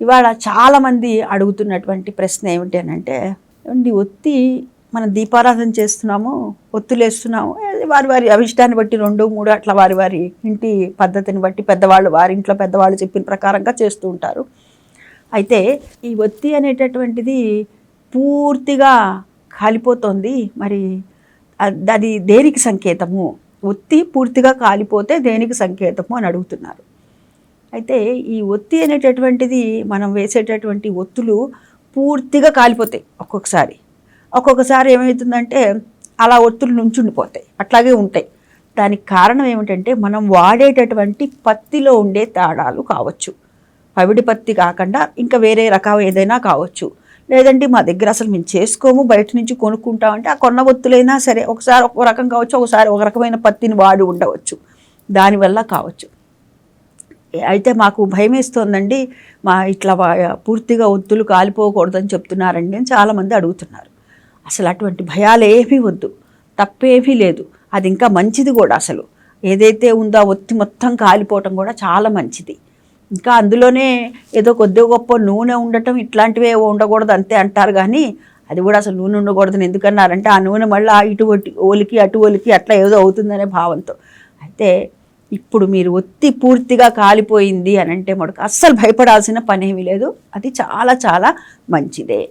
ఇవాళ చాలామంది అడుగుతున్నటువంటి ప్రశ్న ఏమిటి అని అంటే ఏమండి ఒత్తి మనం దీపారాధన చేస్తున్నాము ఒత్తులు వేస్తున్నాము వారి వారి అభిష్టాన్ని బట్టి రెండు మూడు అట్లా వారి వారి ఇంటి పద్ధతిని బట్టి పెద్దవాళ్ళు వారి ఇంట్లో పెద్దవాళ్ళు చెప్పిన ప్రకారంగా చేస్తూ ఉంటారు. అయితే ఈ ఒత్తి అనేటటువంటిది పూర్తిగా కాలిపోతుంది. మరి అది దేనికి సంకేతము? ఒత్తి పూర్తిగా కాలిపోతే దేనికి సంకేతము అని అడుగుతున్నారు. అయితే ఈ ఒత్తి అనేటటువంటిది మనం వేసేటటువంటి ఒత్తులు పూర్తిగా కాలిపోతాయి ఒక్కొక్కసారి. ఒక్కొక్కసారి ఏమవుతుందంటే అలా ఒత్తులు నుంచుండిపోతాయి అట్లాగే ఉంటాయి. దానికి కారణం ఏమిటంటే మనం వాడేటటువంటి పత్తిలో ఉండే తేడాలు కావచ్చు. పవిడి పత్తి కాకుండా ఇంకా వేరే రకం ఏదైనా కావచ్చు. లేదంటే మా దగ్గర అసలు మేము చేసుకోము బయట నుంచి కొనుక్కుంటామంటే ఆ కొన్న ఒత్తులైనా సరే ఒకసారి ఒక రకం కావచ్చు ఒకసారి ఒక రకమైన పత్తిని వాడి ఉండవచ్చు. దానివల్ల కావచ్చు. అయితే మాకు భయం వేస్తోందండి మా ఇట్లా పూర్తిగా ఒత్తులు కాలిపోకూడదని చెప్తున్నారండి అని చాలామంది అడుగుతున్నారు. అసలు అటువంటి భయాలు ఏమీ వద్దు. తప్పేమీ లేదు. అది ఇంకా మంచిది కూడా అసలు. ఏదైతే ఉందో ఒత్తి మొత్తం కాలిపోవటం కూడా చాలా మంచిది. ఇంకా అందులోనే ఏదో కొద్దిగా గొప్ప నూనె ఉండటం ఇట్లాంటివే ఉండకూడదు అంతే అంటారు కానీ అది కూడా అసలు నూనె ఉండకూడదని ఎందుకన్నారంటే ఆ నూనె మళ్ళీ ఇటు ఒట్టి- ఓలికి అటు ఒలికి అట్లా ఏదో అవుతుందనే భావంతో. అయితే ఇప్పుడు మీరు ఒత్తి పూర్తిగా కాలిపోయింది అని అంటే మటుకు అస్సలు భయపడాల్సిన పనేమీ లేదు. అది చాలా చాలా మంచిదే.